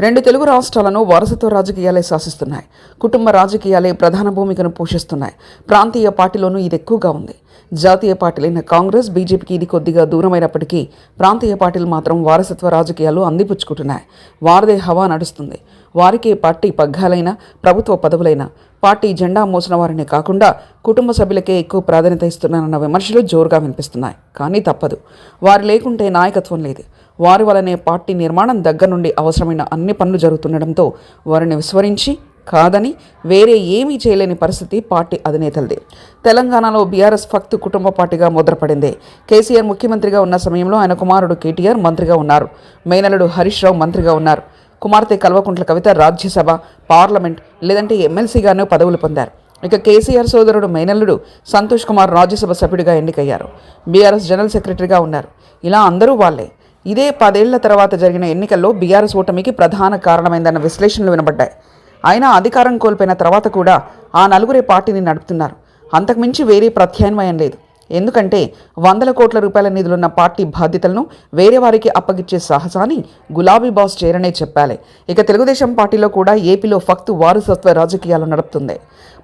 రెండు తెలుగు రాష్ట్రాలను వారసత్వ రాజకీయాలే శాసిస్తున్నాయి. కుటుంబ రాజకీయాలే ప్రధాన భూమికను పోషిస్తున్నాయి. ప్రాంతీయ పార్టీలోనూ ఇది ఎక్కువగా ఉంది. జాతీయ పార్టీలైన కాంగ్రెస్ బీజేపీకి ఇది కొద్దిగా దూరమైనప్పటికీ ప్రాంతీయ పార్టీలు మాత్రం వారసత్వ రాజకీయాలు అందిపుచ్చుకుంటున్నాయి. వారదే హవా నడుస్తుంది. వారికి పార్టీ పగ్గాలైన ప్రభుత్వ పదవులైన పార్టీ జెండా మోసిన వారిని కాకుండా కుటుంబ సభ్యులకే ఎక్కువ ప్రాధాన్యత ఇస్తున్నానన్న విమర్శలు జోరుగా వినిపిస్తున్నాయి. కానీ తప్పదు. వారు లేకుంటే నాయకత్వం లేదు. వారి వలనే పార్టీ నిర్మాణం దగ్గర నుండి అవసరమైన అన్ని పనులు జరుగుతుండడంతో వారిని విస్మరించి కాదని వేరే ఏమీ చేయలేని పరిస్థితి పార్టీ అధినేతలది. తెలంగాణలో బీఆర్ఎస్ ఫక్త్ కుటుంబ పార్టీగా ముద్రపడింది. కేసీఆర్ ముఖ్యమంత్రిగా ఉన్న సమయంలో ఆయన కుమారుడు కేటీఆర్ మంత్రిగా ఉన్నారు. మేనలుడు హరీష్ రావు మంత్రిగా ఉన్నారు. కుమార్తె కల్వకుంట్ల కవిత రాజ్యసభ పార్లమెంట్ లేదంటే ఎమ్మెల్సీగానూ పదవులు పొందారు. ఇక కేసీఆర్ సోదరుడు మేనల్లుడు సంతోష్ కుమార్ రాజ్యసభ సభ్యుడిగా ఎన్నికయ్యారు. బీఆర్ఎస్ జనరల్ సెక్రటరీగా ఉన్నారు. ఇలా అందరూ వాళ్ళే. ఇదే పదేళ్ళ తర్వాత జరిగిన ఎన్నికల్లో బీఆర్ఎస్ ఓటమికి ప్రధాన కారణమైందన్న విశ్లేషణలు వినబడ్డాయి. అయినా అధికారం కోల్పోయిన తర్వాత కూడా ఆ నలుగురే పార్టీని నడుపుతున్నారు. అంతకుమించి వేరే ప్రత్యామ్నాయం లేదు. ఎందుకంటే వందల కోట్ల రూపాయల నిధులున్న పార్టీ బాధ్యతలను వేరే వారికి అప్పగిచ్చే సాహసాన్ని గులాబీ బాస్ చేరనే చెప్పాలి. ఇక తెలుగుదేశం పార్టీలో కూడా ఏపీలో ఫక్తు వారసత్వ రాజకీయాలు నడుపుతుంది.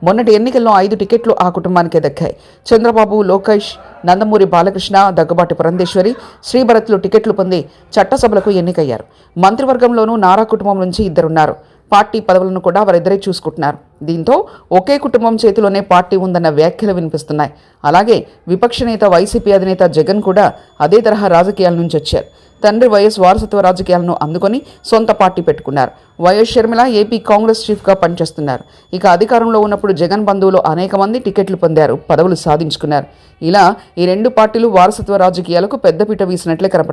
మొన్నటి ఎన్నికల్లో ఐదు టికెట్లు ఆ కుటుంబానికే దక్కాయి. చంద్రబాబు లోకేష్ నందమూరి బాలకృష్ణ దగ్గుబాటి పురంధేశ్వరి శ్రీభరత్లు టికెట్లు పొంది చట్టసభలకు ఎన్నికయ్యారు. మంత్రివర్గంలోనూ నారా కుటుంబం నుంచి ఇద్దరున్నారు. పార్టీ పదవులను కూడా వారిద్దరే చూసుకుంటున్నారు. దీంతో ఒకే కుటుంబం చేతిలోనే పార్టీ ఉందన్న వ్యాఖ్యలు వినిపిస్తున్నాయి. అలాగే విపక్ష నేత వైసీపీ అధినేత జగన్ కూడా అదే తరహా రాజకీయాల నుంచి వచ్చారు. తండ్రి వైఎస్ వారసత్వ రాజకీయాలను అందుకొని సొంత పార్టీ పెట్టుకున్నారు. వైఎస్ షర్మిల ఏపీ కాంగ్రెస్ చీఫ్గా పనిచేస్తున్నారు. ఇక అధికారంలో ఉన్నప్పుడు జగన్ బంధువులు అనేక మంది టికెట్లు పొందారు పదవులు సాధించుకున్నారు. ఇలా ఈ రెండు పార్టీలు వారసత్వ రాజకీయాలకు పెద్దపీట వీసినట్లే కనపడుతుంది.